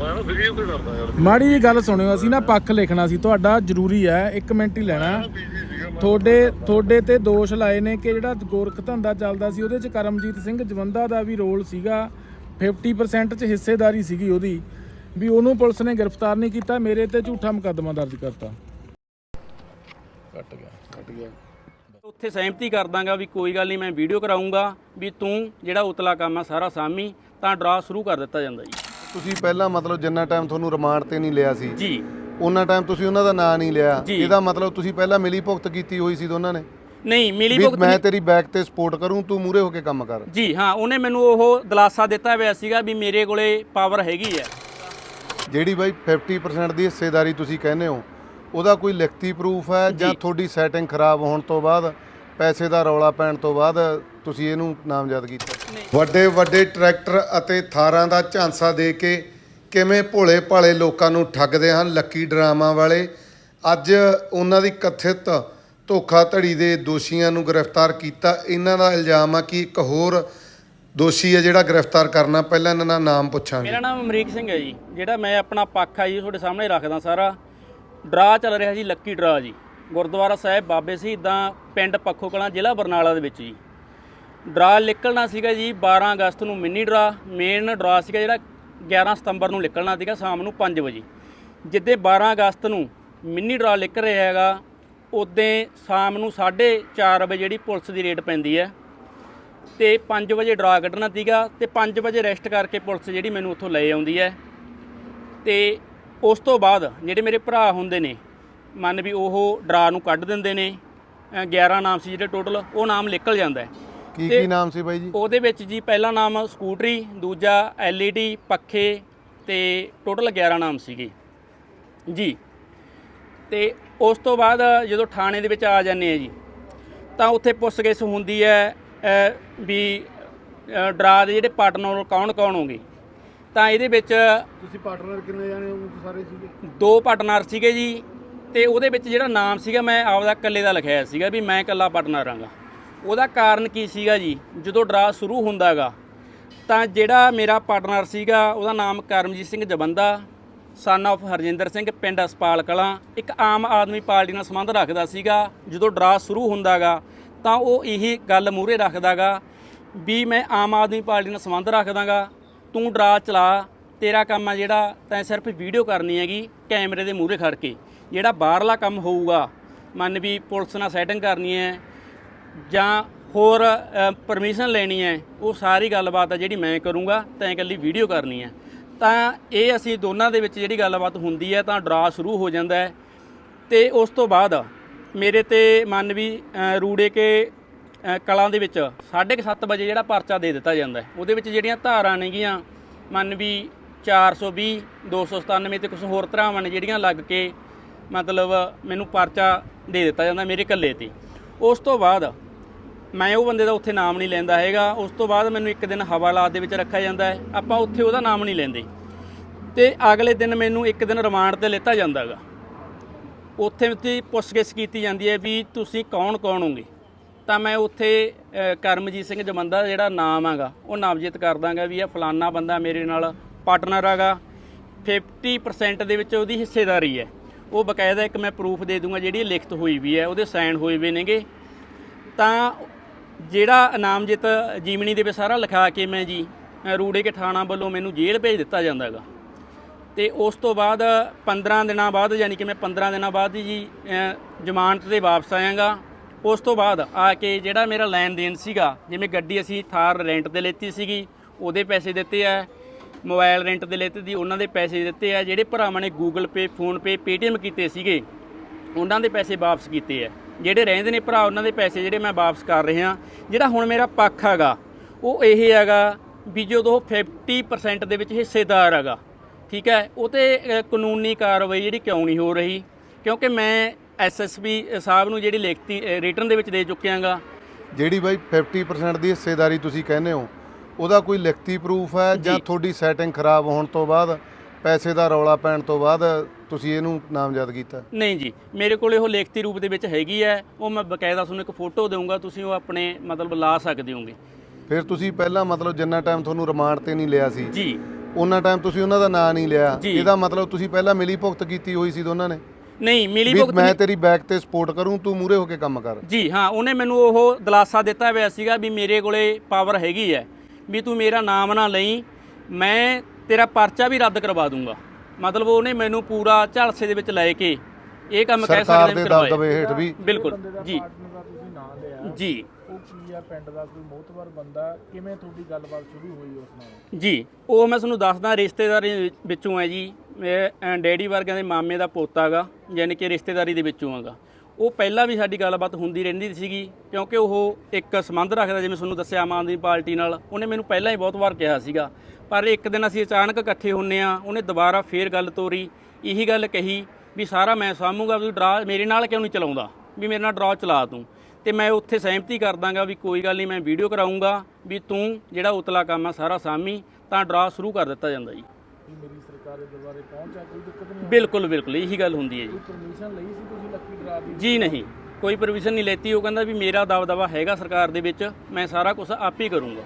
ਮੈਂ ਨਾ ਵੀਡੀਓ ਤੇ ਕਰਦਾ ਯਾਰ? ਮਾੜੀ ਜੀ ਗੱਲ ਸੁਣਿਓ ਅਸੀਂ ਨਾ ਪੱਖ ਲਿਖਣਾ ਸੀ ਤੁਹਾਡਾ ਜ਼ਰੂਰੀ ਹੈ 1 ਮਿੰਟ ਹੀ ਲੈਣਾ। ਬੀਜੀ ਸੀਗਾ ਮੈਂ ਤੁਹਾਡੇ ਤੁਹਾਡੇ ਤੇ ਦੋਸ਼ ਲਾਏ ਨੇ ਕਿ ਜਿਹੜਾ ਗੋਰਖ ਧੰਦਾ ਚੱਲਦਾ ਸੀ ਉਹਦੇ ਚ ਕਰਮਜੀਤ ਸਿੰਘ ਜਵੰਦਾ ਦਾ ਵੀ ਰੋਲ ਸੀਗਾ। 50% ਚ ਹਿੱਸੇਦਾਰੀ ਸੀਗੀ ਉਹਦੀ। ਵੀ ਉਹਨੂੰ ਪੁਲਿਸ ਨੇ ਗ੍ਰਿਫਤਾਰ ਨਹੀਂ ਕੀਤਾ ਮੇਰੇ ਤੇ ਝੂਠਾ ਮੁਕੱਦਮਾ ਦਰਜ ਕਰਤਾ। ਕੱਟ ਗਿਆ ਕੱਟ ਗਿਆ। ਉੱਥੇ ਸਹਿਮਤੀ ਕਰ ਦਾਂਗਾ ਵੀ ਕੋਈ ਗੱਲ ਨਹੀਂ ਮੈਂ ਵੀਡੀਓ ਕਰਾਉਂਗਾ ਵੀ ਤੂੰ ਜਿਹੜਾ ਉਤਲਾ ਕੰਮ ਆ ਸਾਰਾ ਸਾਮੀ ਤਾਂ ਡਰਾ ਸ਼ੁਰੂ ਕਰ ਦਿੱਤਾ ਜਾਂਦਾ ਜੀ। ਤੁਸੀਂ ਪਹਿਲਾਂ ਮਤਲਬ ਜਿੰਨਾ ਟਾਈਮ ਤੁਹਾਨੂੰ ਰਿਮਾਂਡ ਤੇ ਨਹੀਂ ਲਿਆ ਸੀ ਜੀ। ਉਹਨਾਂ ਟਾਈਮ ਤੁਸੀਂ ਉਹਨਾਂ ਦਾ ਨਾਂ ਨਹੀਂ ਲਿਆ। ਜੀ। ਇਹਦਾ ਮਤਲਬ ਤੁਸੀਂ ਪਹਿਲਾਂ ਮਿਲੀ ਭੁਗਤ ਕੀਤੀ ਹੋਈ ਸੀ ਦੋਨਾਂ ਨੇ? ਨਹੀਂ ਮਿਲੀ ਵੀ ਭੁਗਤ ਮੈਂ ਨਹੀਂ- ਤੇਰੀ ਬੈਕ ਤੇ ਸਪੋਰਟ ਕਰੂੰ ਤੂੰ ਮੂਰੇ ਹੋ ਕੇ ਕੰਮ ਕਰ। ਜੀ ਹਾਂ ਉਹਨੇ ਮੈਨੂੰ ਉਹ ਦਿਲਾਸਾ ਦਿੱਤਾ ਹੋਇਆ ਸੀਗਾ ਵੀ ਮੇਰੇ ਕੋਲੇ ਪਾਵਰ ਹੈਗੀ ਹੈ। ਜਿਹੜੀ ਬਾਈ 50% ਦੀ ਹਿੱਸੇਦਾਰੀ ਤੁਸੀਂ ਕਹਿੰਦੇ ਹੋ ਉਹਦਾ ਕੋਈ ਲਿਖਤੀ ਪ੍ਰੂਫ ਹੈ ਜਾਂ। ਜੀ। ਤੁਹਾਡੀ ਸੈਟਿੰਗ ਖਰਾਬ ਹੋਣ ਤੋਂ ਬਾਅਦ ਪੈਸੇ ਦਾ ਰੌਲਾ ਪੈਣ ਤੋਂ ਬਾਅਦ ਤੁਸੀਂ ਇਹਨੂੰ ਨਾਮਜ਼ਦ ਕੀਤਾ? ਵੱਡੇ ਵੱਡੇ ਟਰੈਕਟਰ ਅਤੇ ਥਾਰਾਂ ਦਾ ਝਾਂਸਾ ਦੇ ਕੇ ਕਿਵੇਂ ਭੋਲੇ ਭਾਲੇ ਲੋਕਾਂ ਨੂੰ ਠੱਗਦੇ ਹਨ ਲੱਕੀ ਡਰਾਮਾ ਵਾਲੇ? ਅੱਜ ਉਹਨਾਂ ਦੀ ਕਥਿਤ ਧੋਖਾਧੜੀ ਦੇ ਦੋਸ਼ੀਆਂ ਨੂੰ ਗ੍ਰਿਫਤਾਰ ਕੀਤਾ। ਇਹਨਾਂ ਦਾ ਇਲਜ਼ਾਮ ਆ ਕਿ ਇੱਕ ਹੋਰ ਦੋਸ਼ੀ ਹੈ ਜਿਹੜਾ ਗ੍ਰਿਫਤਾਰ ਕਰਨਾ, ਪਹਿਲਾਂ ਇਹਨਾਂ ਦਾ ਨਾਮ ਪੁੱਛਾਂਗੇ। ਮੇਰਾ ਨਾਮ ਅਮਰੀਕ ਸਿੰਘ ਹੈ ਜੀ, ਜਿਹੜਾ ਮੈਂ ਆਪਣਾ ਪੱਖ ਆ ਜੀ ਤੁਹਾਡੇ ਸਾਹਮਣੇ ਰੱਖਦਾ ਸਾਰਾ। ਡਰਾ ਚੱਲ ਰਿਹਾ ਜੀ, ਲੱਕੀ ਡਰਾ ਜੀ। ਗੁਰਦੁਆਰਾ ਸਾਹਿਬ ਬਾਬੇ ਸੀ ਸ਼ਹੀਦਾਂ ਪਿੰਡ ਪੱਖੋ ਕਲਾਂ ਜ਼ਿਲ੍ਹਾ ਬਰਨਾਲਾ ਦੇ ਵਿੱਚ ਜੀ। ਡਰਾ ਨਿਕਲਣਾ ਸੀਗਾ ਜੀ 12 ਅਗਸਤ ਨੂੰ ਮਿੰਨੀ ਡਰਾ ਮੇਨ ਡਰਾ ਸੀਗਾ ਜਿਹੜਾ 11 ਸਤੰਬਰ ਨੂੰ ਨਿਕਲਣਾ ਸੀਗਾ ਸ਼ਾਮ ਨੂੰ 5 ਵਜੇ। ਜਿੱਦੇ 12 ਅਗਸਤ ਨੂੰ ਮਿੰਨੀ ਡਰਾ ਨਿਕਲ ਰਿਹਾ ਹੈਗਾ ਉਦੋਂ ਸ਼ਾਮ ਨੂੰ 4:30 ਵਜੇ ਜਿਹੜੀ ਪੁਲਿਸ ਦੀ ਰੇਡ ਪੈਂਦੀ ਹੈ। ਤੇ 5 ਵਜੇ ਡਰਾ ਕੱਢਣਾ ਸੀਗਾ ਤੇ 5 ਵਜੇ ਰੈਸਟ ਕਰਕੇ ਪੁਲਿਸ ਜਿਹੜੀ ਮੈਨੂੰ ਉੱਥੋਂ ਲੈ ਆਉਂਦੀ ਹੈ। ਤੇ ਉਸ ਤੋਂ ਬਾਅਦ ਜਿਹੜੇ ਮੇਰੇ ਭਰਾ ਹੁੰਦੇ ਨੇ ਮੰਨ ਵੀ ਉਹ ਡਰਾ ਨੂੰ ਕੱਢ ਦਿੰਦੇ ਨੇ ਅ, 11 ਨਾਮ ਸੀ ਜਿਹੜੇ ਟੋਟਲ ਉਹ ਨਾਮ ਨਿਕਲ ਜਾਂਦਾ ਹੈ। ਕੀ ਕੀ ਨਾਮ ਸੀ ਬਾਈ ਜੀ? ਉਹਦੇ ਵਿੱਚ ਜੀ ਪਹਿਲਾ ਨਾਮ ਸਕੂਟਰੀ ਦੂਜਾ ਐਲਈਡੀ ਪੱਖੇ ਤੇ ਟੋਟਲ 11 ਨਾਮ ਸੀਗੇ। ਜੀ। ਤੇ ਉਸ ਤੋਂ ਬਾਅਦ ਜਦੋਂ ਥਾਣੇ ਦੇ ਵਿੱਚ ਆ ਜਾਂਦੇ ਆ ਜੀ ਤਾਂ ਉੱਥੇ ਪੁੱਛਗਿੱਛ ਹੁੰਦੀ ਹੈ ਵੀ ਡਰਾ ਦੇ ਜਿਹੜੇ ਪਾਰਟਨਰ ਕੌਣ ਕੌਣ ਹੋਗੇ ਤਾਂ ਇਹਦੇ ਵਿੱਚ ਤੁਸੀਂ ਪਾਰਟਨਰ ਕਿੰਨੇ ਜਾਣੇ ਹੋ? ਸਾਰੇ ਸੀਗੇ? ਦੋ ਪਾਰਟਨਰ ਸੀਗੇ ਜੀ ਤੇ ਉਹਦੇ ਵਿੱਚ ਜਿਹੜਾ ਨਾਮ ਸੀਗਾ ਮੈਂ ਆਪਦਾ ਇਕੱਲੇ ਦਾ ਲਿਖਿਆ ਸੀਗਾ ਵੀ ਮੈਂ ਇਕੱਲਾ ਪਾਰਟਨਰ ਆਂਗਾ। ਉਹਦਾ ਕਾਰਨ ਕੀ ਸੀਗਾ ਜੀ? ਜਦੋਂ ਡਰਾ ਸ਼ੁਰੂ ਹੁੰਦਾਗਾ, ਤਾਂ ਜਿਹੜਾ ਮੇਰਾ ਪਾਰਟਨਰ ਸੀਗਾ, ਉਹਦਾ ਨਾਮ ਕਰਮਜੀਤ ਸਿੰਘ ਜਬੰਦਾ ਸਨ of ਹਰਜਿੰਦਰ ਸਿੰਘ, ਪਿੰਡ ਅਸਪਾਲ ਕਲਾਂ, ਇੱਕ ਆਮ ਆਦਮੀ ਪਾਰਟੀ ਨਾਲ ਸੰਬੰਧ ਰੱਖਦਾ ਸੀਗਾ। ਜਦੋਂ ਡਰਾ ਸ਼ੁਰੂ ਹੁੰਦਾਗਾ, ਤਾਂ ਉਹ ਇਹੀ ਗੱਲ ਮੂਹਰੇ ਰੱਖਦਾਗਾ ਵੀ ਮੈਂ ਆਮ ਆਦਮੀ ਪਾਰਟੀ ਨਾਲ ਸੰਬੰਧ ਰੱਖਦਾਗਾ। ਤੂੰ ਡਰਾ, ਚਲਾ, ਤੇਰਾ ਕੰਮ ਆ ਜਿਹੜਾ, ਤੈਂ ਸਿਰਫ ਵੀਡੀਓ ਕਰਨੀ ਹੈਗੀ, ਕੈਮਰੇ ਦੇ ਮੂਹਰੇ ਖੜ ਕੇ। ਜਿਹੜਾ ਬਾਹਰਲਾ ਕੰਮ ਹੋਊਗਾ, ਮੰਨ ਵੀ ਪੁਲਿਸ ਨਾਲ ਸੈਟਿੰਗ ਕਰਨੀ ਹੈ ਜਾਂ ਹੋਰ ਪਰਮਿਸ਼ਨ ਲੈਣੀ ਹੈ, ਉਹ ਸਾਰੀ ਗੱਲਬਾਤ ਹੈ ਜਿਹੜੀ ਮੈਂ ਕਰੂੰਗਾ, ਤੈਂ ਇਕੱਲੀ ਵੀਡੀਓ ਕਰਨੀ ਹੈ। ਤਾਂ ਇਹ ਅਸੀਂ ਦੋਨਾਂ ਦੇ ਵਿੱਚ ਜਿਹੜੀ ਗੱਲਬਾਤ ਹੁੰਦੀ ਹੈ, ਤਾਂ ਡਰਾ ਸ਼ੁਰੂ ਹੋ ਜਾਂਦਾ ਹੈ। ਤੇ ਉਸ ਤੋਂ ਬਾਅਦ ਮੇਰੇ ਤੇ ਮੰਨ ਵੀ ਰੂੜੇ ਕੇ ਕਲਾਂ ਦੇ ਵਿੱਚ 7:30 ਵਜੇ ਜਿਹੜਾ ਪਰਚਾ ਦੇ ਦਿੱਤਾ ਜਾਂਦਾ ਉਹਦੇ ਵਿੱਚ ਜਿਹੜੀਆਂ ਧਾਰਾਂ ਨੇਗੀਆਂ ਮੰਨ ਵੀ 420 297 ਤੇ ਕੁਝ ਹੋਰ ਧਾਰਾਵਾਂ ਨੇ ਜਿਹੜੀਆਂ ਲੱਗ ਕੇ ਮਤਲਬ ਮੈਨੂੰ ਪਰਚਾ ਦੇ ਦਿੱਤਾ ਜਾਂਦਾ ਮੇਰੇ ਇਕੱਲੇ ਤੇ। ਉਸ ਤੋਂ ਬਾਅਦ ਮੈਂ ਉਹ ਬੰਦੇ ਦਾ ਉੱਥੇ ਨਾਮ ਨਹੀਂ ਲੈਂਦਾ ਹੈਗਾ। ਉਸ ਤੋਂ ਬਾਅਦ ਮੈਨੂੰ ਇੱਕ ਦਿਨ ਹਵਾਲਾਤ ਦੇ ਵਿੱਚ ਰੱਖਿਆ ਜਾਂਦਾ ਹੈ। ਆਪਾਂ ਉੱਥੇ ਉਹਦਾ ਨਾਮ ਨਹੀਂ ਲੈਂਦੇ। ਤੇ ਅਗਲੇ ਦਿਨ ਮੈਨੂੰ ਇੱਕ ਦਿਨ ਰਿਮਾਂਡ ਤੇ ਲਿੱਤਾ ਜਾਂਦਾ ਹੈਗਾ ਉੱਥੇ ਤੇ ਪੁੱਛਗਿੱਛ ਕੀਤੀ ਜਾਂਦੀ ਹੈ ਵੀ ਤੁਸੀਂ ਕੌਣ ਕੌਣ ਹੋਗੇ? ਤਾਂ ਮੈਂ ਉੱਥੇ ਕਰਮਜੀਤ ਸਿੰਘ ਜਮੰਦਾ ਜਿਹੜਾ ਨਾਮ ਹੈਗਾ, ਉਹ ਨਾਮਜ਼ਦ ਕਰ ਦਾਂਗਾ ਵੀ ਇਹ ਫਲਾਨਾ ਬੰਦਾ ਮੇਰੇ ਨਾਲ ਪਾਰਟਨਰ ਹੈਗਾ। 50% ਦੇ ਵਿੱਚ ਉਹਦੀ ਹਿੱਸੇਦਾਰੀ ਹੈ। ਉਹ ਬਕਾਇਦਾ ਇੱਕ ਮੈਂ ਪ੍ਰੂਫ ਦੇ ਦੂੰਗਾ ਜਿਹੜੀ ਲਿਖਤ ਹੋਈ ਵੀ ਹੈ, ਉਹਦੇ ਸਾਈਨ ਹੋਏ ਵੀ ਨੇਗੇ। ਤਾਂ ਜਿਹੜਾ ਨਾਮਜ਼ਦ ਜੀਵਨੀ ਦੇ ਵਿੱਚ ਸਾਰਾ ਲਿਖਾ ਕੇ ਮੈਂ ਜੀ ਰੂੜੇ ਕੇ ਥਾਣਾ ਵੱਲੋਂ ਮੈਨੂੰ ਜੇਲ੍ਹ ਭੇਜ ਦਿੱਤਾ ਜਾਂਦਾ ਹੈਗਾ। ਤੇ ਉਸ ਤੋਂ ਬਾਅਦ 15 ਦਿਨਾਂ ਬਾਅਦ ਯਾਨੀ ਕਿ ਮੈਂ 15 ਦਿਨਾਂ ਬਾਅਦ ਹੀ ਜੀ ਜ਼ਮਾਨਤ ਤੇ ਵਾਪਸ ਆਇਆਗਾ। ਉਸ ਤੋਂ ਬਾਅਦ ਆ ਕੇ ਜਿਹੜਾ ਮੇਰਾ ਲੈਣ ਦੇਣ ਸੀਗਾ, ਜਿਵੇਂ ਗੱਡੀ ਅਸੀਂ ਥਾਰ ਰੈਂਟ ਤੇ ਲੈਤੀ ਸੀਗੀ, ਉਹਦੇ ਪੈਸੇ ਦਿੱਤੇ ਆ। ਮੋਬਾਈਲ ਰੈਂਟ ਦੇ ਲੈਤੇ ਦੀ ਉਹਨਾਂ ਦੇ ਪੈਸੇ ਦਿੱਤੇ ਆ। ਜਿਹੜੇ ਭਰਾਵਾਂ ਨੇ Google pay PhonePe Paytm ਕੀਤੇ ਸੀਗੇ, ਉਹਨਾਂ ਦੇ ਪੈਸੇ ਵਾਪਸ ਕੀਤੇ ਆ। ਜਿਹੜੇ ਰਹਿੰਦੇ ਨੇ ਭਰਾ ਉਹਨਾਂ ਦੇ ਪੈਸੇ ਜਿਹੜੇ ਮੈਂ ਵਾਪਸ ਕਰ ਰਿਹਾ ਜਿਹੜਾ ਹੁਣ ਮੇਰਾ ਪੱਖ ਹੈਗਾ ਉਹ ਇਹ ਹੈਗਾ ਵੀ ਜਦੋਂ 50% ਦੇ ਵਿੱਚ ਹਿੱਸੇਦਾਰ ਹੈਗਾ ਠੀਕ ਹੈ ਉਹ ਤੇ ਕਾਨੂੰਨੀ ਕਾਰਵਾਈ ਜਿਹੜੀ ਕਿਉਂ ਨਹੀਂ ਹੋ ਰਹੀ ਕਿਉਂਕਿ ਮੈਂ ਐਸਐਸਪੀ ਸਾਹਿਬ ਨੂੰ ਜਿਹੜੀ ਲਿਖਤੀ ਰਿਟਰਨ ਦੇ ਵਿੱਚ ਦੇ ਚੁੱਕਿਆਗਾ ਜਿਹੜੀ ਬਾਈ 50% ਦੀ ਹਿੱਸੇਦਾਰੀ ਤੁਸੀਂ ਕਹਿੰਦੇ ਹੋ ਉਹਦਾ ਕੋਈ ਲਿਖਤੀ ਪ੍ਰੂਫ ਹੈ ਜੀ। ਤੁਹਾਡੀ ਸੈਟਿੰਗ ਖਰਾਬ ਹੋਣ ਤੋਂ ਬਾਅਦ ਪੈਸੇ ਦਾ ਰੌਲਾ ਪੈਣ ਤੋਂ ਬਾਅਦ ਤੁਸੀਂ ਇਹਨੂੰ ਨਾਮਜ਼ਦ ਕੀਤਾ? ਨਹੀਂ ਜੀ ਮੇਰੇ ਕੋਲੇ ਉਹ ਲਿਖਤੀ ਰੂਪ ਦੇ ਵਿੱਚ ਹੈਗੀ ਹੈ। ਉਹ ਮੈਂ ਬਕਾਇਦਾ ਤੁਹਾਨੂੰ ਇੱਕ ਫੋਟੋ ਦੇਵਾਂਗਾ ਤੁਸੀਂ ਉਹ ਆਪਣੇ ਮਤਲਬ ਲਾ ਸਕਦੇ ਹੋਗੇ। ਫਿਰ ਤੁਸੀਂ ਪਹਿਲਾਂ ਮਤਲਬ ਜਿੰਨਾ ਟਾਈਮ ਤੁਹਾਨੂੰ ਰਿਮਾਂਡ ਤੇ ਨਹੀਂ ਲਿਆ ਸੀ ਜੀ। ਉਹਨਾਂ ਟਾਈਮ ਤੁਸੀਂ ਉਹਨਾਂ ਦਾ ਨਾਂ ਨਹੀਂ ਲਿਆ। ਜੀ। ਇਹਦਾ ਮਤਲਬ ਤੁਸੀਂ ਪਹਿਲਾਂ ਮਿਲੀ ਭੁਗਤ ਕੀਤੀ ਹੋਈ ਸੀ ਦੋਨਾਂ ਨੇ? ਨਹੀਂ ਮਿਲੀ ਵੀ ਭੁਗਤ ਮੈਂ ਤੇਰੀ ਬੈਕ ਤੇ ਸਪੋਰਟ ਕਰੂੰ ਤੂੰ ਮੂਰੇ ਹੋ ਕੇ ਕੰਮ ਕਰ। ਜੀ ਹਾਂ ਉਹਨੇ ਮੈਨੂੰ ਉਹ ਦਲਾਸਾ ਦਿੱਤਾ ਹੋਇਆ ਸੀਗਾ ਵੀ ਮੇਰੇ ਕੋਲੇ ਪਾਵਰ ਹੈਗੀ ਹੈ ਵੀ ਤੂੰ ਮੇਰਾ ਨਾਮ ਨਾ ਲਈ ਮੈਂ ਤੇਰਾ ਪਰਚਾ ਵੀ ਰੱਦ ਕਰਵਾ ਦੂੰਗਾ। ਮਤਲਬ ਉਹਨੇ ਮੈਨੂੰ ਪੂਰਾ ਝਲਸੇ ਦੇ ਵਿੱਚ ਲੈ ਕੇ ਇਹ ਕੰਮ ਕਹਿ ਸਰਕਾਰ ਸਕਦੇ ਦੇ ਹਾਂ ਕਰਵਾਇਆ। ਦਬਦਬੇ ਹੇਠ ਵੀ। ਬਿਲਕੁਲ ਬੰਦੇ ਦਾ ਜੀ। ਪਾਰਟਨਰ ਦਾ ਤੁਸੀਂ ਨਾਂ ਲਿਆ। ਜੀ। ਉਹ ਕੀ ਆ ਪਿੰਡ ਦਾ ਕੋਈ ਮੋਤਬਰ ਬੰਦਾ ਕਿਵੇਂ ਤੁਹਾਡੀ ਗੱਲਬਾਤ ਸ਼ੁਰੂ ਹੋਈ ਉਸ ਨਾਲ? ਜੀ ਉਹ ਮੈਂ ਤੁਹਾਨੂੰ ਦੱਸਦਾ ਰਿਸ਼ਤੇਦਾਰੀ ਵਿੱਚੋਂ ਹੈ ਜੀ। ਮੇਰੇ ਅ, ਡੈਡੀ ਵਰਗਿਆਂ ਦੇ ਮਾਮੇ ਦਾ ਪੋਤਾ ਗਾ ਯਾਨੀ ਕਿ ਰਿਸ਼ਤੇਦਾਰੀ ਦੇ ਵਿੱਚੋਂ ਹੈਗਾ। ਉਹ ਪਹਿਲਾਂ ਵੀ ਸਾਡੀ ਗੱਲਬਾਤ ਹੁੰਦੀ ਰਹਿੰਦੀ ਸੀਗੀ, ਕਿਉਂਕਿ ਉਹ ਇੱਕ ਸੰਬੰਧ ਰੱਖਦਾ, ਜਿਵੇਂ ਤੁਹਾਨੂੰ ਦੱਸਿਆ, ਆਮ ਆਦਮੀ ਪਾਰਟੀ ਨਾਲ। ਉਹਨੇ ਮੈਨੂੰ ਪਹਿਲਾਂ ਹੀ ਬਹੁਤ ਵਾਰ ਕਿਹਾ ਸੀਗਾ। ਪਰ ਇੱਕ ਦਿਨ ਅਸੀਂ ਅਚਾਨਕ ਇਕੱਠੇ ਹੁੰਨੇ ਆ, ਉਹਨੇ ਦੁਬਾਰਾ ਫੇਰ ਗੱਲ ਤੋਰੀ। ਇਹੀ ਗੱਲ ਕਹੀ ਵੀ ਸਾਰਾ ਮੈਂ ਸਾਂਭੂਗਾ, ਵੀ ਡਰਾ, ਮੇਰੇ ਨਾਲ ਕਿਉਂ ਨਹੀਂ ਚਲਾਉਂਦਾ? ਵੀ ਮੇਰੇ ਨਾਲ ਡਰਾ ਚਲਾ ਤੂੰ। ਤੇ ਮੈਂ ਉੱਥੇ ਸਹਿਮਤੀ ਕਰ ਦਾਂਗਾ ਵੀ ਕੋਈ ਗੱਲ ਨਹੀਂ, ਮੈਂ ਵੀਡੀਓ ਕਰਾਉਂਗਾ ਵੀ ਤੂੰ ਜਿਹੜਾ ਉਤਲਾ ਕੰਮ ਆ ਸਾਰਾ ਸਾਮੀ ਤਾਂ ਡਰਾ ਸ਼ੁਰੂ ਕਰ ਦਿੱਤਾ ਜਾਂਦਾ ਜੀ। ਵੀ ਮੇਰੀ ਸਰਕਾਰ ਦੇ ਦਰਬਾਰੇ ਪਹੁੰਚਾ ਕੋਈ ਦਿੱਕਤ ਨਹੀਂ ਬਿਲਕੁਲ ਬਿਲਕੁਲ ਇਹੀ ਗੱਲ ਹੁੰਦੀ ਹੈ ਜੀ। ਪਰਮਿਸ਼ਨ ਲਈ ਸੀ ਤੁਸੀਂ ਲੱਕੀ ਡਰਾ ਦੀ? ਜੀ ਨਹੀਂ ਕੋਈ ਪਰਮਿਸ਼ਨ ਨਹੀਂ ਲੈਤੀ। ਉਹ ਕਹਿੰਦਾ ਵੀ ਮੇਰਾ ਦਬਦਬਾ ਹੈਗਾ ਸਰਕਾਰ ਦੇ ਵਿੱਚ ਮੈਂ ਸਾਰਾ ਕੁਝ ਆਪ ਹੀ ਕਰੂੰਗਾ।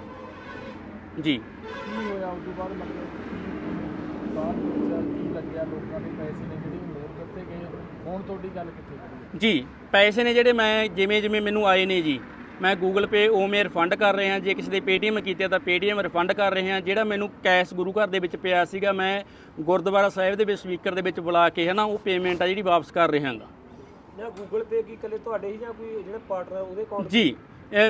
ਜੀ। ਕੀ ਹੋਇਆ ਉਸ ਤੋਂ ਬਾਅਦ? ਮਤਲਬ ਬਾਅਦ ਵਿੱਚ ਕੀ ਲੱਗਿਆ? ਲੋਕਾਂ ਦੇ ਪੈਸੇ ਨੇ ਜਿਹੜੇ ਮੋੜ ਦਿੱਤੇ ਗਏ। ਹੁਣ ਤੁਹਾਡੀ ਗੱਲ ਕਿੱਥੇ ਜੀ ਪੈਸੇ ਨੇ ਜਿਹੜੇ ਮੈਂ ਜਿਵੇਂ ਜਿਵੇਂ ਮੈਨੂੰ ਆਏ ਨੇ ਜੀ ਮੈਂ ਗੂਗਲ ਪੇ ਉਵੇਂ ਰਿਫੰਡ ਕਰ ਰਹੇ ਹਾਂ ਜੇ ਕਿਸੇ ਦੇ ਪੇਟੀਐਮ ਕੀਤੇ ਤਾਂ ਪੇਟੀਐਮ ਰਿਫੰਡ ਕਰ ਰਹੇ ਹਾਂ ਜਿਹੜਾ ਮੈਨੂੰ ਕੈਸ਼ ਗੁਰੂ ਘਰ ਦੇ ਵਿੱਚ ਪਿਆ ਸੀਗਾ ਮੈਂ ਗੁਰਦੁਆਰਾ ਸਾਹਿਬ ਦੇ ਵਿੱਚ ਸਪੀਕਰ ਦੇ ਵਿੱਚ ਬੁਲਾ ਕੇ ਹੈ ਨਾ ਉਹ ਪੇਮੈਂਟ ਆ ਜਿਹੜੀ ਵਾਪਸ ਕਰ ਰਿਹਾ ਹਾਂਗਾ। ਜਾਂ ਗੂਗਲ ਪੇ ਕੀ ਇਕੱਲੇ ਤੁਹਾਡੇ ਹੀ ਜਾਂ ਕੋਈ ਜਿਹੜੇ ਪਾਰਟਨਰ ਉਹਦੇ ਅਕਾਊਂਟ ਜੀ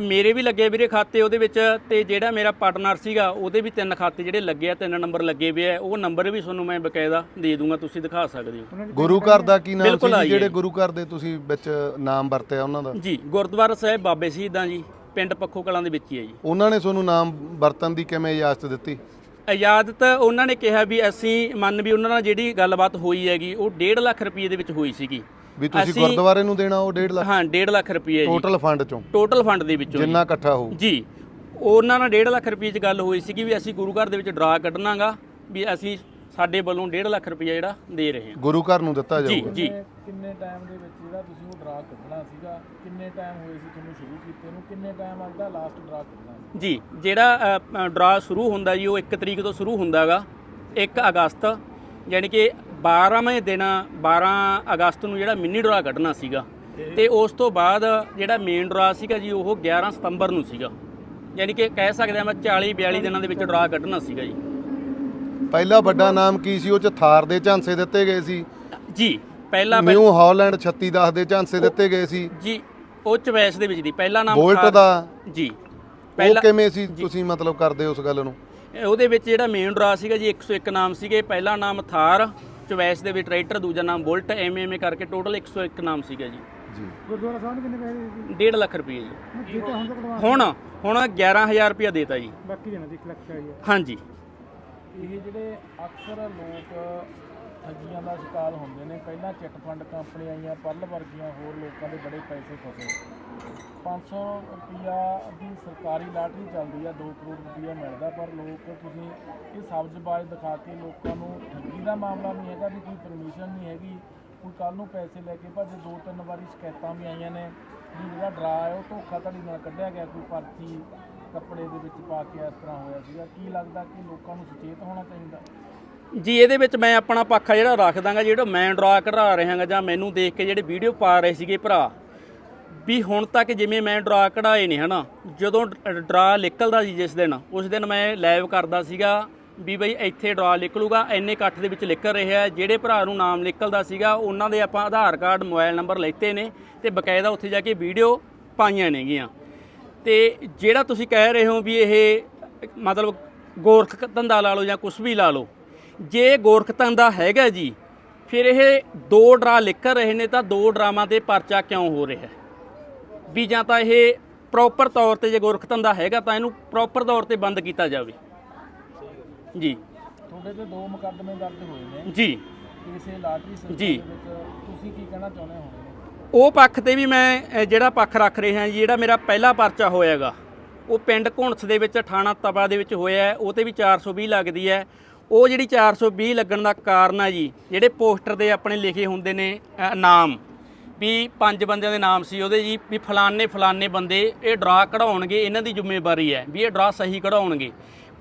ਮੇਰੇ ਵੀ ਲੱਗੇ ਵੀਰੇ ਖਾਤੇ ਉਹਦੇ ਵਿੱਚ ਤੇ ਜਿਹੜਾ ਮੇਰਾ ਪਾਰਟਨਰ ਸੀਗਾ ਉਹਦੇ ਵੀ ਤਿੰਨ ਖਾਤੇ ਜਿਹੜੇ ਲੱਗੇ ਆ ਤਿੰਨ ਨੰਬਰ ਲੱਗੇ ਵੇ ਆ ਉਹ ਨੰਬਰ ਵੀ ਤੁਹਾਨੂੰ ਮੈਂ ਬਕਾਇਦਾ ਦੇ ਦੂੰਗਾ ਤੁਸੀਂ ਦਿਖਾ ਸਕਦੇ ਹੋ। ਗੁਰੂ ਘਰ ਦਾ ਕੀ ਨਾਮ ਸੀ ਜਿਹੜੇ। ਗੁਰੂ ਘਰ ਦੇ ਤੁਸੀਂ ਵਿੱਚ ਨਾਮ ਵਰਤਿਆ ਉਹਨਾਂ ਦਾ? ਜੀ ਗੁਰਦੁਆਰਾ ਸਾਹਿਬ ਬਾਬੇ ਸ਼ਹੀਦਾਂ ਜੀ ਪਿੰਡ ਪੱਖੋ ਕਲਾਂ ਦੇ ਵਿੱਚ ਹੀ ਹੈ ਜੀ। ਉਹਨਾਂ ਨੇ ਤੁਹਾਨੂੰ ਨਾਮ ਵਰਤਨ ਦੀ ਕਿਵੇਂ ਇਜਾਜ਼ਤ ਦਿੱਤੀ? ਇਜਾਜ਼ਤ ਉਹਨਾਂ ਨੇ ਕਿਹਾ ਵੀ ਅਸੀਂ ਮੰਨ ਵੀ ਉਹਨਾਂ ਨਾਲ ਜਿਹੜੀ ਗੱਲਬਾਤ ਹੋਈ ਹੈਗੀ ਉਹ 1.5 ਲੱਖ ਰੁਪਏ ਦੇ ਵਿੱਚ ਹੋਈ ਸੀਗੀ। ਵੀ ਤੁਸੀਂ ਅਸੀਂ- ਗੁਰਦੁਆਰੇ ਨੂੰ ਦੇਣਾ ਉਹ 1.5 ਲੱਖ? ਹਾਂ 1.5 ਲੱਖ ਰੁਪਏ ਜੀ। ਟੋਟਲ ਫੰਡ ਚੋਂ? ਟੋਟਲ ਫੰਡ ਦੇ ਵਿੱਚੋਂ ਜੀ। ਜਿੰਨਾ ਇਕੱਠਾ ਹੋਊ। ਜੀ। ਉਹਨਾਂ ਨਾਲ 1.5 ਲੱਖ ਰੁਪਏ 'ਚ ਗੱਲ ਹੋਈ ਸੀਗੀ ਵੀ ਅਸੀਂ ਗੁਰੂ ਘਰ ਦੇ ਵਿੱਚ ਡਰਾ ਕੱਢਣਾਗਾ ਵੀ ਅਸੀਂ ਸਾਡੇ ਵੱਲੋਂ 1.5 ਲੱਖ ਰੁਪਏ ਜਿਹੜਾ ਦੇ ਰਹੇ ਹਾਂ। ਗੁਰੂ ਘਰ ਨੂੰ ਦਿੱਤਾ ਜੀ ਜਾਊਗਾ। ਜੀ। ਕਿੰਨੇ- ਕਿੰਨੇ ਟਾਈਮ ਦੇ ਵਿੱਚ ਜਿਹੜਾ ਤੁਸੀਂ ਉਹ ਡਰਾ ਕੱਢਣਾ ਸੀਗਾ ਕਿੰਨੇ ਟਾਈਮ ਹੋਏ ਸੀ ਤੁਹਾਨੂੰ ਸ਼ੁਰੂ ਕੀਤੇ ਨੂੰ ਕਿੰਨੇ ਟਾਈਮ ਅੱਜ ਦਾ ਲਾਸਟ ਡਰਾ ਕੱਢਣਾ ਸੀ? ਜੀ ਜਿਹੜਾ ਡਰਾ ਸ਼ੁਰੂ ਹੁੰਦਾ ਜੀ ਉਹ 1 ਤਰੀਕ ਤੋਂ ਸ਼ੁਰੂ ਹੁੰਦਾਗਾ 1 ਅਗਸਤ ਯਾਨੀ ਕਿ 12ਵੇਂ ਦਿਨ 12 ਅਗਸਤ ਨੂੰ ਜਿਹੜਾ ਮਿੰਨੀ ਡਰਾ ਕੱਢਣਾ ਸੀਗਾ ਤੇ ਉਸ ਤੋਂ ਬਾਅਦ ਜਿਹੜਾ ਮੇਨ ਡਰਾ ਸੀਗਾ ਜੀ ਉਹ 11 ਸਤੰਬਰ ਨੂੰ ਸੀਗਾ। ਯਾਨੀ ਕਿ ਕਹਿ ਸਕਦੇ ਹਾਂ ਮੈਂ 40 42 ਦਿਨਾਂ ਦੇ ਵਿੱਚ ਡਰਾ ਕੱਢਣਾ ਸੀਗਾ ਜੀ। ਪਹਿਲਾ ਵੱਡਾ ਨਾਮ ਕੀ ਸੀ? ਉਹ ਚ ਥਾਰ ਦੇ ਝਾਂਸੇ ਦਿੱਤੇ ਗਏ ਸੀ। ਜੀ ਪਹਿਲਾ ਪਹਿ- ਨਿਊ ਹਾਲੈਂਡ 36 10 ਦੇ ਝਾਂਸੇ ਦਿੱਤੇ ਗਏ ਸੀ। ਜੀ ਉਹ ਚਵੈਸ ਦੇ ਵਿੱਚ ਦੀ ਪਹਿਲਾ ਨਾਮ ਬੋਲਟ ਥਾਰ- ਦਾ। ਜੀ ਉਹ ਪਹਿਲਾ ਕਿਵੇਂ ਸੀ ਤੁਸੀਂ ਮਤਲਬ ਕਰਦੇ ਉਸ ਗੱਲ ਨੂੰ? ਉਹਦੇ ਵਿੱਚ ਜਿਹੜਾ ਮੇਨ ਡਰਾ ਸੀਗਾ ਜੀ 101 ਨਾਮ ਸੀਗੇ। ਪਹਿਲਾ ਨਾਮ ਥਾਰ ਚਵੈਸ ਦੇ ਵਿੱਚ ਟਰੈਕਟਰ ਦੂਜਾ ਨਾਮ ਬੁਲਟ ਐਵੇਂ ਐਵੇਂ ਕਰਕੇ ਟੋਟਲ 101 ਨਾਮ ਸੀਗਾ ਜੀ। ਜੀ। ਗੁਰਦੁਆਰਾ ਸਾਹਿਬ ਕਿੰਨੇ ਪੈਸੇ 1.5 ਲੱਖ ਰੁਪਏ ਜੀ। ਹੁਣ ਤੱਕ ਹੁਣ ਹੁਣ 11000 ਰੁਪਏ ਦੇਤਾ ਜੀ। ਬਾਕੀ ਦੇਣਾ ਦੀ 1 ਲੱਖ ਹੈ ਹਾਂਜੀ। ਇਹ ਜਿਹੜੇ ਅਕਸਰ ਲੋਕ ਠੱਗੀਆਂ ਦਾ ਸ਼ਿਕਾਰ ਹੁੰਦੇ ਨੇ ਪਹਿਲਾਂ ਚਿੱਟ ਫੰਡ ਕੰਪਨੀਆਂ ਆਈਆਂ ਪਰਲ ਵਰਗੀਆਂ ਹੋਰ ਲੋਕਾਂ ਦੇ ਬੜੇ ਪੈਸੇ ਫਸੇ। 500 ਰੁਪਿਆ ਦੀ ਸਰਕਾਰੀ ਲਾਟਰੀ ਚੱਲਦੀ ਆ 2 ਕਰੋੜ ਰੁਪਿਆ ਮਿਲਦਾ ਪਰ ਲੋਕ ਤੁਸੀਂ ਇਹ ਸਬਜ਼ਬਾਜ਼ ਦਿਖਾ ਕੇ ਲੋਕਾਂ ਨੂੰ ਠੱਗੀ ਦਾ ਮਾਮਲਾ ਨਹੀਂ ਹੈਗਾ ਵੀ ਕੋਈ ਪਰਮਿਸ਼ਨ ਨਹੀਂ ਹੈਗੀ। ਕੋਈ ਕੱਲ ਨੂੰ ਪੈਸੇ ਲੈ ਕੇ ਭੱਜੇ ਦੋ ਤਿੰਨ ਵਾਰੀ ਸ਼ਿਕਾਇਤਾਂ ਵੀ ਆਈਆਂ ਨੇ ਵੀ ਜਿਹੜਾ ਡਰਾ ਹੈ ਉਹ ਧੋਖਾਧੜੀ ਨਾਲ ਕੱਢਿਆ ਗਿਆ, ਕੋਈ ਪਰਚੀ ਕੱਪੜੇ ਦੇ ਵਿੱਚ ਪਾ ਕੇ ਇਸ ਤਰ੍ਹਾਂ ਹੋਇਆ ਸੀਗਾ। ਕੀ ਲੱਗਦਾ ਕਿ ਲੋਕਾਂ ਨੂੰ ਸੁਚੇਤ ਹੋਣਾ ਚਾਹੀਦਾ? ਜੀ, ਇਹਦੇ ਵਿੱਚ ਮੈਂ ਆਪਣਾ ਪੱਖ ਜਿਹੜਾ ਰੱਖ ਦਾਂਗਾ ਜਿਹੜਾ ਮੈਂ ਡਰਾ ਕਢਾ ਰਿਹਾਗਾ ਜਾਂ ਮੈਨੂੰ ਦੇਖ ਕੇ ਜਿਹੜੇ ਵੀਡੀਓ ਪਾ ਰਹੇ ਸੀਗੇ ਭਰਾ। ਵੀ ਹੁਣ ਤੱਕ ਜਿਵੇਂ ਮੈਂ ਡਰਾ ਕਢਾਏ ਨੇ, ਹਨਾ, ਜਦੋਂ ਡਰਾ ਨਿਕਲਦਾ ਸੀ ਜਿਸ ਦਿਨ, ਉਸ ਦਿਨ ਮੈਂ ਲਾਈਵ ਕਰਦਾ ਸੀਗਾ ਵੀ ਬਈ ਇੱਥੇ ਡਰਾ ਨਿਕਲੂਗਾ, ਇੰਨੇ ਇਕੱਠ ਦੇ ਵਿੱਚ ਨਿਕਲ ਰਿਹਾ ਜਿਹੜੇ ਭਰਾ ਨੂੰ ਨਾਮ ਨਿਕਲਦਾ ਸੀਗਾ, ਉਹਨਾਂ ਦੇ ਆਪਾਂ ਆਧਾਰ ਕਾਰਡ, ਮੋਬਾਈਲ ਨੰਬਰ ਲੈਤੇ ਨੇ ਤੇ ਬਕਾਇਦਾ ਉੱਥੇ ਜਾ ਕੇ ਵੀਡੀਓ ਪਾਈਆਂ ਨੇਗੀਆਂ ਤੇ ਜਿਹੜਾ ਤੁਸੀਂ ਕਹਿ ਰਹੇ ਹੋ ਵੀ ਇਹ, ਮਤਲਬ ਗੋਰਖ ਧੰਦਾ ਲਾ ਲਓ ਜਾਂ ਕੁਝ ਵੀ ਲਾ ਲਓ, ਜੇ ਗੋਰਖ ਧੰਦਾ ਹੈਗਾ ਜੀ, ਫਿਰ ਇਹ ਦੋ ਡਰਾ ਲਿਖ ਰਹੇ ਨੇ ਤਾਂ ਦੋ ਡਰਾਮਾਂ ਤੇ ਪਰਚਾ ਕਿਉਂ ਹੋ ਰਿਹਾ ਹੈ? ਵੀ ਜਾਂ ਤਾਂ ਇਹ ਪ੍ਰੋਪਰ ਤੌਰ ਤੇ ਜੇ ਗੋਰਖ ਧੰਦਾ ਹੈਗਾ ਤਾਂ ਇਹਨੂੰ ਪ੍ਰੋਪਰ ਤੌਰ ਤੇ ਬੰਦ ਕੀਤਾ ਜਾਵੇ। ਜੀ। ਤੁਹਾਡੇ ਤੇ ਦੋ ਮੁਕੱਦਮੇ ਦਰਜ ਹੋਏ ਨੇ। ਜੀ। ਇਸੇ ਲਾਟਰੀ ਸੰਸਥਾ ਜੀ। ਦੇ ਵਿੱਚ ਤੁਸੀਂ ਕੀ ਕਹਿਣਾ ਚਾਹੁੰਦੇ ਹੋ? ਉਹ ਪੱਖ ਤੇ ਵੀ ਮੈਂ ਅ, ਜਿਹੜਾ ਪੱਖ ਰੱਖ ਰਿਹਾ ਜੀ ਜਿਹੜਾ ਮੇਰਾ ਪਹਿਲਾ ਪਰਚਾ ਹੋਇਆਗਾ ਉਹ ਪਿੰਡ ਘੁਣਸ ਦੇ ਵਿੱਚ ਥਾਣਾ ਤਪਾ ਦੇ ਵਿੱਚ ਹੋਇਆ ਹੈ, ਉਹ ਤੇ ਵੀ 420 ਲੱਗਦੀ ਹੈ। ਉਹ ਜਿਹੜੀ 420 ਲੱਗਣ ਦਾ ਕਾਰਨ ਆ ਜੀ ਜਿਹੜੇ ਪੋਸਟਰ ਦੇ ਆਪਣੇ ਲਿਖੇ ਹੁੰਦੇ ਨੇ ਅ, ਨਾਮ ਵੀ ਪੰਜ ਬੰਦਿਆਂ ਦੇ ਨਾਮ ਸੀ ਉਹਦੇ ਜੀ, ਵੀ ਫਲਾਣੇ ਫਲਾਣੇ ਬੰਦੇ ਇਹ ਡਰਾ ਕਢਾਉਣਗੇ, ਇਹਨਾਂ ਦੀ ਜ਼ਿੰਮੇਵਾਰੀ ਹੈ ਵੀ ਇਹ ਡਰਾ ਸਹੀ ਕਢਾਉਣਗੇ।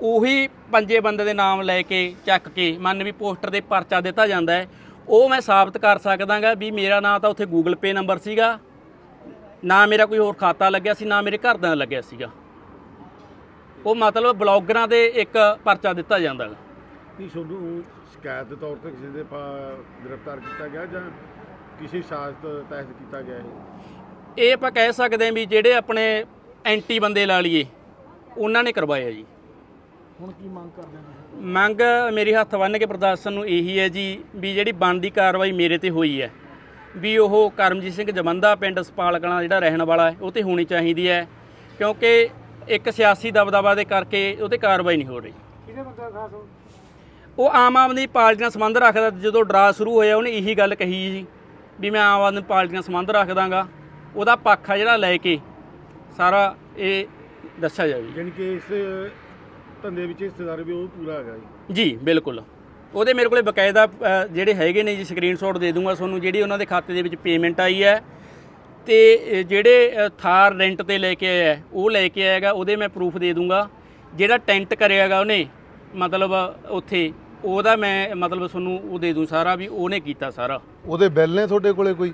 ਉਹੀ ਪੰਜੇ ਬੰਦੇ ਦੇ ਨਾਮ ਲੈ ਕੇ, ਚੱਕ ਕੇ, ਮੰਨ ਵੀ ਪੋਸਟਰ ਦੇ ਪਰਚਾ ਦਿੱਤਾ ਜਾਂਦਾ ਹੈ। ਉਹ ਮੈਂ ਸਾਬਤ ਕਰ ਸਕਦਾਗਾ ਵੀ ਮੇਰਾ ਨਾਂ ਤਾਂ ਉੱਥੇ ਗੂਗਲ ਪੇ ਨੰਬਰ ਸੀਗਾ। ਨਾ ਮੇਰਾ ਕੋਈ ਹੋਰ ਖਾਤਾ ਲੱਗਿਆ ਸੀ, ਨਾ ਮੇਰੇ ਘਰਦਿਆਂ ਦਾ ਲੱਗਿਆ ਸੀਗਾ। ਉਹ ਮਤਲਬ ਬਲੌਗਰਾਂ ਦੇ ਇੱਕ ਪਰਚਾ ਦਿੱਤਾ ਜਾਂਦਾ ਗਾ ਨਹੀਂ ਤੁਹਾਨੂੰ ਸ਼ਿਕਾਇਤ ਦੇ ਤੌਰ ਤੇ ਕਿਸੇ ਦੇ ਗ੍ਰਿਫਤਾਰ ਕੀਤਾ ਗਿਆ ਜਾਂ ਕਿਸੇ ਸਾਜ਼ਤ ਤਹਿਤ ਕੀਤਾ ਗਿਆ ਇਹ? ਇਹ ਆਪਾਂ ਕਹਿ ਸਕਦੇ ਹਾਂ ਵੀ ਜਿਹੜੇ ਆਪਣੇ ਐਂਟੀ ਬੰਦੇ ਲਾ ਲਈਏ ਉਹਨਾਂ ਨੇ ਕਰਵਾਇਆ ਜੀ। ਹੁਣ ਕੀ ਮੰਗ ਕਰਦੇ ਹੋ ਮੰਗ ਮੇਰੀ ਹੱਥ ਬੰਨ੍ਹ ਕੇ ਪ੍ਰਦਰਸ਼ਨ ਨੂੰ ਇਹੀ ਹੈ ਜੀ ਵੀ ਜਿਹੜੀ ਬਣਦੀ ਕਾਰਵਾਈ ਮੇਰੇ ਤੇ ਹੋਈ ਹੈ ਵੀ ਉਹ ਕਰਮਜੀਤ ਸਿੰਘ ਜਮੰਦਾ ਪਿੰਡ ਸਪਾਲ ਕਲਾਂ ਜਿਹੜਾ ਰਹਿਣ ਵਾਲਾ ਹੈ ਉਹ ਤੇ ਹੋਣੀ ਚਾਹੀਦੀ ਹੈ ਕਿਉਂਕਿ ਇੱਕ ਸਿਆਸੀ ਦਬਦਬਾ ਦੇ ਕਰਕੇ ਉਹ ਤੇ ਕਾਰਵਾਈ ਨਹੀਂ ਹੋ ਰਹੀ। ਕਿਹਦੇ ਬੰਦਾ ਖਾਸ ਹੋ? ਉਹ ਆਮ ਆਦਮੀ ਪਾਰਟੀ ਨਾਲ ਸੰਬੰਧ ਰੱਖਦਾ ਜਦੋਂ ਡਰਾ ਸ਼ੁਰੂ ਹੋਇਆ ਉਹਨੇ ਇਹੀ ਗੱਲ ਕਹੀ ਜੀ। ਵੀ ਮੈਂ ਆਮ ਆਦਮੀ ਪਾਰਟੀ ਨਾਲ ਸੰਬੰਧ ਰੱਖਦਾਗਾ। ਉਹਦਾ ਪੱਖ ਆ ਜਿਹੜਾ ਲੈ ਕੇ ਸਾਰਾ ਇਹ ਦੱਸਿਆ ਜਾਵੇ। ਜਾਣੀ ਕਿ ਇਸ ਧੰਦੇ ਵਿੱਚ ਹਿੱਸੇਦਾਰ ਵੀ ਉਹ ਪੂਰਾ ਹੈਗਾ ਜੀ। ਜੀ ਬਿਲਕੁਲ। ਉਹਦੇ ਮੇਰੇ ਕੋਲੇ ਬਕਾਇਦਾ ਅ, ਜਿਹੜੇ ਹੈਗੇ ਨੇ ਜੀ ਸਕਰੀਨਸ਼ਾਟ ਦੇ ਦੂੰਗਾ ਤੁਹਾਨੂੰ ਜਿਹੜੀ ਉਹਨਾਂ ਦੇ ਖਾਤੇ ਦੇ ਵਿੱਚ ਪੇਮੈਂਟ ਆਈ ਹੈ। ਤੇ ਅ, ਜਿਹੜੇ ਅ, ਥਾਰ ਰੈਂਟ ਤੇ ਲੈ ਕੇ ਆਇਆ ਹੈ, ਉਹ ਲੈ ਕੇ ਆਏਗਾ ਉਹਦੇ ਮੈਂ ਪ੍ਰੂਫ ਦੇ ਦੂੰਗਾ। ਜਿਹੜਾ ਟੈਂਟ ਕਰਿਆਗਾ ਉਹਨੇ ਮਤਲਬ ਉੱਥੇ ਉਹਦਾ ਮੈਂ ਮਤਲਬ ਤੁਹਾਨੂੰ ਉਹ ਦੇ ਦੂੰ ਸਾਰਾ ਵੀ ਉਹਨੇ ਕੀਤਾ ਸਾਰਾ। ਉਹਦੇ ਬਿੱਲ ਨੇ ਤੁਹਾਡੇ ਕੋਲੇ ਕੋਈ?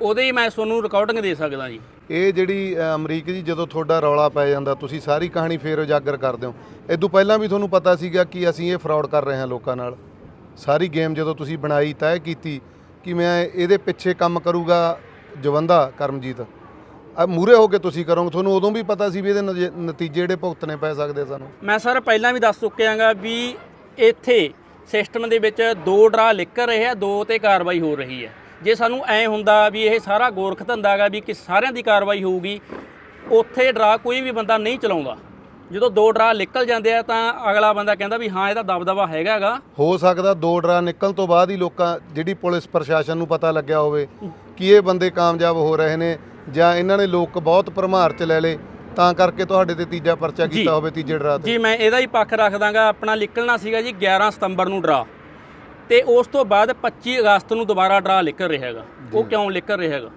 ਉਹਦੇ ਹੀ ਮੈਂ ਤੁਹਾਨੂੰ ਰਿਕਾਰਡਿੰਗ ਦੇ ਸਕਦਾ ਜੀ। ਇਹ ਜਿਹੜੀ ਅ, ਅਮਰੀਕ ਜੀ ਜਦੋਂ ਤੁਹਾਡਾ ਰੌਲਾ ਪੈ ਜਾਂਦਾ ਤੁਸੀਂ ਸਾਰੀ ਕਹਾਣੀ ਫੇਰ ਉਜਾਗਰ ਕਰਦੇ ਹੋ। ਇਦੋਂ ਪਹਿਲਾਂ ਵੀ ਤੁਹਾਨੂੰ ਪਤਾ ਸੀਗਾ ਕਿ ਅਸੀਂ ਇਹ ਫਰਾਡ ਕਰ ਰਹੇ ਹਾਂ ਲੋਕਾਂ ਨਾਲ। ਸਾਰੀ ਗੇਮ ਜਦੋਂ ਤੁਸੀਂ ਬਣਾਈ ਤੈਅ ਕੀਤੀ ਕਿ ਮੈਂ ਇਹਦੇ ਪਿੱਛੇ ਕੰਮ ਕਰੂਗਾ ਜਵੰਦਾ ਕਰਮਜੀਤ। ਮੂਰੇ ਹੋ ਕੇ ਤੁਸੀਂ ਕਰੋਗੇ। ਤੁਹਾਨੂੰ ਉਦੋਂ ਵੀ ਪਤਾ ਸੀ ਵੀ ਇਹਦੇ ਨਤੀਜੇ- ਨਤੀਜੇ ਜਿਹੜੇ ਭੁਗਤਣੇ ਪੈ ਸਕਦੇ ਸਾਨੂੰ। ਮੈਂ ਸਰ ਪਹਿਲਾਂ ਵੀ ਦੱਸ ਚੁੱਕਿਆਗਾ ਵੀ ਇੱਥੇ ਸਿਸਟਮ ਦੇ ਵਿੱਚ ਦੋ ਡਰਾ ਲਿਖ ਰਹੇ ਆ, ਦੋ ਤੇ ਕਾਰਵਾਈ ਹੋ ਰਹੀ ਹੈ। ਜੇ ਸਾਨੂੰ ਐ ਹੁੰਦਾ ਵੀ ਇਹ ਸਾਰਾ ਗੋਰਖ ਧੰਦਾ ਗਾ ਵੀ ਕਿ ਸਾਰਿਆਂ ਦੀ ਕਾਰਵਾਈ ਹੋਊਗੀ, ਉੱਥੇ ਡਰਾ ਕੋਈ ਵੀ ਬੰਦਾ ਨਹੀਂ ਚਲਾਉਂਦਾ। ਜਦੋਂ ਦੋ ਡਰਾ ਨਿਕਲ ਜਾਂਦੇ ਆ ਤਾਂ ਅਗਲਾ ਬੰਦਾ ਕਹਿੰਦਾ ਵੀ ਹਾਂ, ਇਹਦਾ ਦਬਦਬਾ ਹੈਗਾਗਾ ਹੋ ਸਕਦਾ ਦੋ ਡਰਾ ਨਿਕਲਣ ਤੋਂ ਬਾਅਦ ਹੀ ਲੋਕਾਂ, ਜਿਹੜੀ ਪੁਲਿਸ ਪ੍ਰਸ਼ਾਸਨ ਨੂੰ ਪਤਾ ਲੱਗਿਆ ਹੋਵੇ ਕਿ ਇਹ ਬੰਦੇ ਕਾਮਯਾਬ ਹੋ ਰਹੇ ਨੇ ਜਾਂ ਇਹਨਾਂ ਨੇ ਲੋਕ ਬਹੁਤ ਭਰਮਾਰ ਚ ਲੈ ਲਏ। ਤਾਂ ਕਰਕੇ ਤੁਹਾਡੇ ਤੇ ਤੀਜਾ ਪਰਚਾ ਜੀ। ਕੀਤਾ ਹੋਵੇ ਤੀਜੇ ਡਰਾ ਤੇ। ਜੀ ਮੈਂ ਇਹਦਾ ਹੀ ਪੱਖ ਰੱਖਦਾਗਾ। ਆਪਣਾ ਨਿਕਲਣਾ ਸੀਗਾ ਜੀ 11 ਸਤੰਬਰ ਨੂੰ ਡਰਾ। ਤੇ ਉਸ ਤੋਂ ਬਾਅਦ 25 ਅਗਸਤ ਨੂੰ ਦੁਬਾਰਾ ਡਰਾ ਨਿਕਲ ਰਿਹਾ ਹੈਗਾ। ਉਹ ਕਿਉਂ ਨਿਕਲ ਰਿਹਾ ਹੈਗਾ?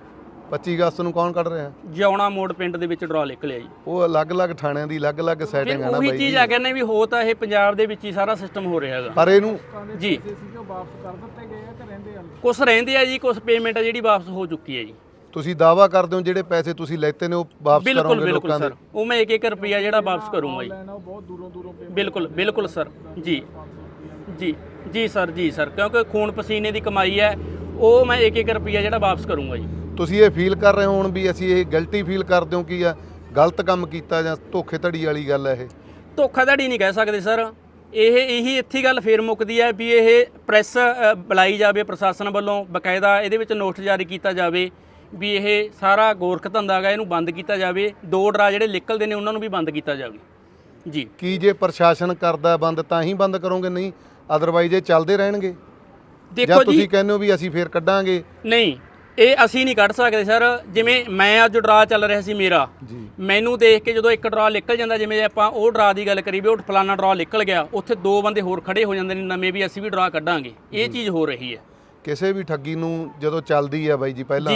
25 ਅਗਸਤ ਨੂੰ ਕੌਣ ਕੱਢ ਰਿਹਾ? ਜਿਉਣਾ ਮੋੜ ਪਿੰਡ ਦੇ ਵਿੱਚ ਡਰਾ ਨਿਕਲਿਆ ਜੀ। ਉਹ ਅਲੱਗ-ਅਲੱਗ ਥਾਣਿਆਂ ਦੀ ਅਲੱਗ-ਅਲੱਗ ਫਿਰ ਸੈਟਿੰਗ ਹੈ ਨਾ ਉਹੀ ਬਾਈ ਚੀਜ਼ ਆ ਕਹਿੰਦੇ ਵੀ ਹੋ ਤਾਂ ਇਹ ਪੰਜਾਬ ਦੇ ਵਿੱਚ ਹੀ ਸਾਰਾ ਸਿਸਟਮ ਹੋ ਰਿਹਾ ਹੈਗਾ। ਪਰ ਇਹਨੂੰ ਜੀ। ਸੀਗੇ ਉਹ ਵਾਪਸ ਕਰ ਦਿੱਤੇ ਗਏ ਆ ਕਿ ਰਹਿੰਦੇ ਆ? ਕੁਝ ਰਹਿੰਦੇ ਆ ਜੀ ਕੁਝ ਪੇਮੈਂਟ ਆ ਜਿਹੜੀ ਵਾਪਸ ਹੋ ਚੁੱਕੀ ਹੈ ਜੀ। ਤੁਸੀਂ ਦਾਵਾ ਕਰਦੇ ਹੋ ਜਿਹੜੇ ਪੈਸੇ ਤੁਸੀਂ ਲੈਤੇ ਨੇ ਉਹ ਵਾਪਸ ਬਿਲਕੁਲ ਕਰੋਗੇ ਬਿਲਕੁਲ ਲੋਕਾਂ ਦੇ? ਸਰ। ਉਹ ਮੈਂ ਇੱਕ ਇੱਕ ਰੁਪਿਆ ਜਿਹੜਾ ਵਾਪਸ ਕਰੂੰਗਾ ਜੀ। ਲੈਣਾ ਉਹ ਬਹੁਤ ਦੂਰੋਂ ਦੂਰੋਂ ਪੇ ਬਿਲਕੁਲ ਬਿਲਕੁਲ ਸਰ। ਜੀ। ਜੀ ਜੀ ਸਰ ਜੀ ਸਰ। ਕਿਉਂਕਿ ਖੂਨ ਪਸੀਨੇ ਦੀ ਕਮਾਈ ਹੈ ਉਹ ਮੈਂ ਇੱਕ ਇੱਕ ਰੁਪਿਆ ਜਿਹੜਾ ਵਾਪਸ ਕਰੂੰਗਾ ਜੀ। ਤੁਸੀਂ ਇਹ ਫੀਲ ਕਰ ਰਹੇ ਹੋਣ ਵੀ ਅਸੀਂ ਇਹ ਗਲਤੀ ਫੀਲ ਕਰਦੇ ਹਾਂ ਕਿ ਆ ਗਲਤ ਕੰਮ ਕੀਤਾ ਜਾਂ ਧੋਖੇ ਧੜੀ ਵਾਲੀ ਗੱਲ ਹੈ ਇਹ? ਧੋਖਾਧੜੀ ਨਹੀਂ ਕਹਿ ਸਕਦੇ ਸਰ। ਇਹ ਇਹੀ ਇੱਥੇ ਗੱਲ ਫੇਰ ਮੁੱਕਦੀ ਹੈ ਵੀ ਇਹ ਪ੍ਰੈਸ ਅ, ਬੁਲਾਈ ਜਾਵੇ ਪ੍ਰਸ਼ਾਸਨ ਵੱਲੋਂ ਬਕਾਇਦਾ ਇਹਦੇ ਵਿੱਚ ਨੋਟਿਸ ਜਾਰੀ ਕੀਤਾ ਜਾਵੇ। ਵੀ ਇਹ ਸਾਰਾ ਗੋਰਖ ਧੰਦਾ ਗਾ ਇਹਨੂੰ ਬੰਦ ਕੀਤਾ ਜਾਵੇ। ਦੋ ਡਰਾ ਜਿਹੜੇ ਨਿਕਲਦੇ ਨੇ ਉਹਨਾਂ ਨੂੰ ਵੀ ਬੰਦ ਕੀਤਾ ਜਾਵੇ। ਜੀ। ਕੀ ਜੇ ਪ੍ਰਸ਼ਾਸਨ ਕਰਦਾ ਬੰਦ ਤਾਂ ਹੀ ਬੰਦ ਕਰੋਗੇ? ਨਹੀਂ ਅਦਰਵਾਈਜ਼ ਇਹ ਚੱਲਦੇ ਰਹਿਣਗੇ। ਦੇਖੋ ਜੀ। ਤੁਸੀਂ ਕਹਿੰਦੇ ਹੋ ਵੀ ਅਸੀਂ ਫੇਰ ਕੱਢਾਂਗੇ? ਨਹੀਂ ਇਹ ਅਸੀਂ ਨਹੀਂ ਕੱਢ ਸਕਦੇ ਸਰ। ਜਿਵੇਂ ਮੈਂ ਅੱਜ ਡਰਾ ਚੱਲ ਰਿਹਾ ਸੀ ਮੇਰਾ। ਮੈਨੂੰ ਦੇਖ ਕੇ ਜਦੋਂ ਇੱਕ ਡਰਾ ਨਿਕਲ ਜਾਂਦਾ ਜਿਵੇਂ ਆਪਾਂ ਉਹ ਡਰਾ ਦੀ ਗੱਲ ਕਰੀ ਵੀ ਉਹ ਫਲਾਨਾ ਡਰਾ ਨਿਕਲ ਗਿਆ ਉੱਥੇ ਦੋ ਬੰਦੇ ਹੋਰ ਖੜੇ ਹੋ ਜਾਂਦੇ ਨੇ ਨਵੇਂ ਵੀ ਅਸੀਂ ਵੀ ਡਰਾ ਕੱਢਾਂਗੇ। ਇਹ ਚੀਜ਼ ਹੋ ਰਹੀ ਹੈ। ਕਿਸੇ ਵੀ ਠੱਗੀ ਨੂੰ ਜਦੋਂ ਚੱਲਦੀ ਆ ਬਾਈ ਜੀ ਪਹਿਲਾਂ।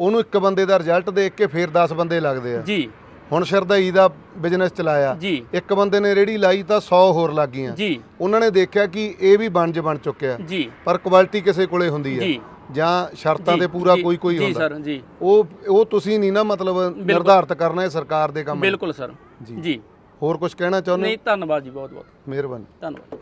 ਉਹਨੂੰ ਇੱਕ ਬੰਦੇ ਦਾ ਰਿਜ਼ਲਟ ਦੇਖ ਕੇ ਫੇਰ 10 ਬੰਦੇ ਲੱਗਦੇ ਆ। ਜੀ। ਹੁਣ ਸ਼ਰਦਈ ਦਾ ਬਿਜ਼ਨਸ ਚਲਾਇਆ। ਜੀ। ਇੱਕ ਬੰਦੇ ਨੇ ਰੇੜੀ ਲਾਈ ਤਾਂ 100 ਹੋਰ ਲੱਗ ਗਈਆਂ। ਜੀ। ਉਹਨਾਂ ਨੇ ਦੇਖਿਆ ਕਿ ਇਹ ਵੀ ਬਣਜ ਬਣ ਚੁੱਕਿਆ। ਜੀ। ਪਰ ਕੁਆਲਿਟੀ ਕਿਸੇ ਕੋਲੇ ਹੁੰਦੀ ਹੈ ਜੀ। ਜਾਂ ਸ਼ਰਤਾਂ ਜੀ, ਤੇ ਪੂਰਾ ਜੀ, ਕੋਈ ਕੋਈ ਜੀ ਹੁੰਦਾ। ਸਰ ਜੀ। ਉਹ ਉਹ ਤੁਸੀਂ ਨਹੀਂ ਨਾ ਮਤਲਬ ਨਿਰਧਾਰਤ ਕਰਨਾ ਇਹ ਸਰਕਾਰ ਦੇ ਕੰਮ। ਬਿਲਕੁਲ ਸਰ। ਜੀ। ਜੀ। ਹੋਰ ਕੁਝ ਕਹਿਣਾ ਚਾਹੁੰਦੇ ਨਹੀਂ ਧੰਨਵਾਦ ਜੀ ਬਹੁਤ ਬਹੁਤ ਹੋ? ਮਿਹਰਬਾਨੀ। ਧੰਨਵਾਦ।